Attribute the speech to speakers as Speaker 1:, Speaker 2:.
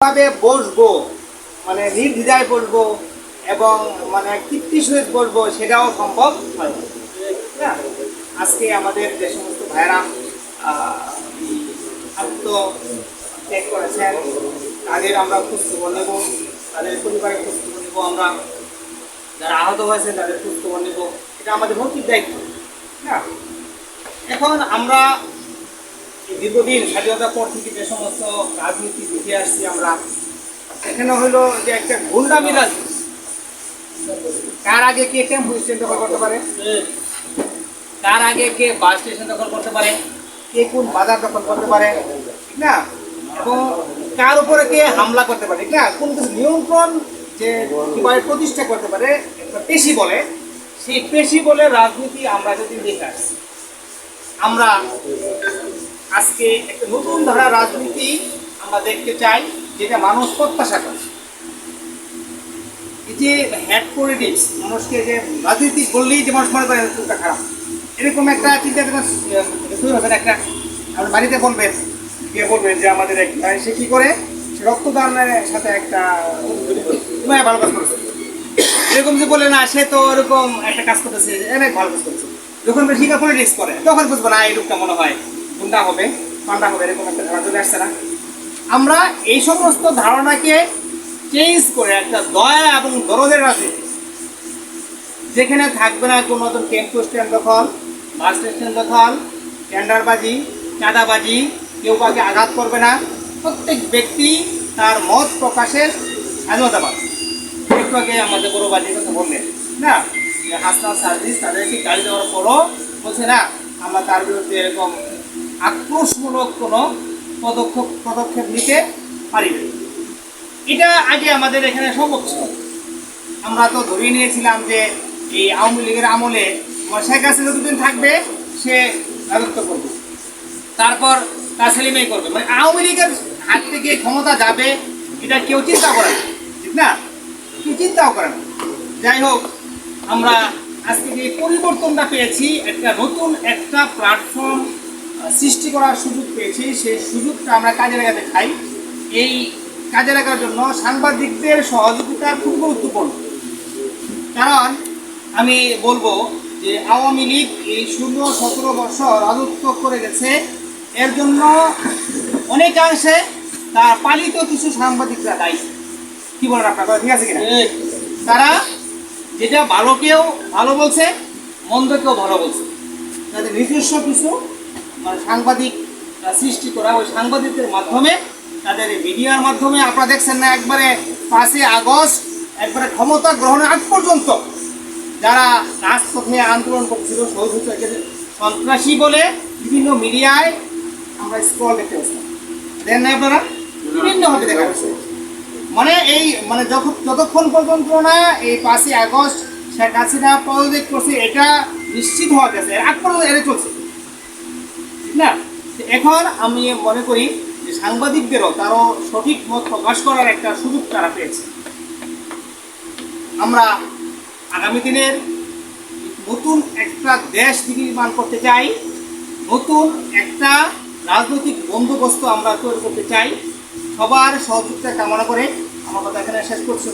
Speaker 1: ভাবে বসবো মানে নির্দ্বিধায় বসবো এবং মানে তৃপ্তি সহিত বসবো সেটাও সম্ভব হয়। না? আজকে আমাদের যে সমস্ত ভাইরা আত্ম ত্যাগ করেছেন, তাদের আমরা খোঁজখবর নেব, তাদের পরিবারের খোঁজখবর নেব আমরা যারা আহত হয়েছেন তাদের খোঁজখবর নেব এটা আমাদের নৈতিক দায়িত্ব না এখন আমরা দীর্ঘদিন স্বাধীনতার পর থেকে যে সমস্ত রাজনীতি দেখে আসছি আমরা এখানে হলো যে একটা গুন্ডামি রাজনীতি কার আগে কে টেম্পো স্ট্যান্ড দখল করতে পারে? কার আগে কে বাস স্টেশন দখল করতে পারে? কে কোন বাজার দখল করতে পারে? ঠিক না? এবং কার উপরে কে হামলা করতে পারে? ঠিক না? কোন কিছু নিয়ন্ত্রণ যে কীভাবে প্রতিষ্ঠা করতে পারে পেশি বলে। সেই পেশি বলে রাজনীতি আমরা যদি দেখে আসছি আমরা আজকে একটা নতুন ধারা রাজনীতি আমরা দেখতে চাই, যেটা মানুষ প্রত্যাশা করে। এই যে হ্যাড পলিটিক্স মানুষকে যে রাজনীতি করলেই যে মানুষ মনে করে এটা খারাপ। এরকম একটা চিন্তা হবে একটা আমার বাড়িতে বলবেন কে বলবেন যে আমাদের এক সে কি করে? সে রক্তদানের সাথে একটা তোমায় ভালো কাজ করেছে। এরকম যে বলে না, সে তো ওরকম একটা কাজ করতেছে অনেক ভালো কাজ করছে। যখন শিখা পলিটিক্স করে, তখন বুঝব না, এই লোকটা মনে হয় গুন্ডা হবে, পান্ডা হবে, এরকম একটা ধারণা চলে আসছে না। আমরা এই সমস্ত ধারণাকে চেঞ্জ করে একটা দয়া এবং দরদের রাজনীতি যেখানে থাকবে না কোনো মতন টেম্পো স্ট্যান্ড দখল বাস স্টেশন দখল টেন্ডারবাজি চাঁদাবাজি, কেউ কাউকে আঘাত করবে না, প্রত্যেক ব্যক্তি তার মত প্রকাশের স্বাধীনতা পাবে একটু আগে আমাদের বড় বাজির কথা বললেন, না হাসপাতাল সার্ভিস তাদেরকে গাড়ি দেওয়ার পরও বলছে না, আমরা তার বিরুদ্ধে এরকম আক্রোশমূলক কোনো পদক্ষেপ পদক্ষেপ নিতে পারি এটা আগে আমাদের এখানে ছিল আমরা তো ধরিয়ে নিয়েছিলাম যে এই আওয়ামী লীগের আমলে শেখ হাসিনা যতদিন থাকবে, সে রাজত্ব করবে। তারপর তার ছেলেমেয়ে করবে। মানে আওয়ামী লীগের হাত থেকে ক্ষমতা যাবে, এটা কেউ চিন্তা করে না। ঠিক না? কেউ চিন্তাও করে না। যাই হোক, আমরা আজকে যে পরিবর্তনটা পেয়েছি, একটা নতুন একটা প্ল্যাটফর্ম সৃষ্টি করার সুযোগ পেয়েছি। সেই সুযোগটা আমরা কাজে লাগাতে চাই এই কাজে লাগার জন্য সাংবাদিকদের সহযোগিতা খুব গুরুত্বপূর্ণ। কারণ আমি বলব যে আওয়ামী লীগ এই ষোলো সতেরো বছর রাজত্ব করে গেছে। এর জন্য অনেকাংশে তার পালিত কিছু সাংবাদিকরা দায়ী। কি বলেন আপনার? ঠিক আছে কিনা? তারা যেটা ভালোকেও ভালো বলছে মন্দকেও ভালো বলছে তাদের নিজস্ব কিছু মানে সাংবাদিক সৃষ্টি করা ওই সাংবাদিকদের মাধ্যমে, তাদের মিডিয়ার মাধ্যমে আপনারা দেখছেন না, একবারে পাঁচই আগস্ট, একবারে ক্ষমতা গ্রহণের আগ পর্যন্ত যারা রাজপথে আন্দোলন করছিল হচ্ছে সন্ত্রাসী বলে বিভিন্ন মিডিয়ায় আমরা স্ক্রল দেখতে পাচ্ছি। দেখেন না আপনারা? বিভিন্নভাবে দেখা যাচ্ছে। মানে এই মানে যতক্ষণ পর্যন্ত না এই পাঁচই আগস্ট শেখ হাসিনা পদত্যাগ করছে, এটা নিশ্চিত হওয়া গেছে। আগ পর্যন্ত এটা চলছে। না, এখন আমি মনে করি যে সাংবাদিকদেরও তারও সঠিক মত প্রকাশ করার একটা সুযোগ তারা পেয়েছে। আমরা আগামী দিনের নতুন একটা দেশ নির্মাণ করতে চাই, নতুন একটা রাজনৈতিক বন্দোবস্ত আমরা তৈরি করতে চাই। সবার সহযোগিতা কামনা করে আমার কথা এখানে শেষ করছি।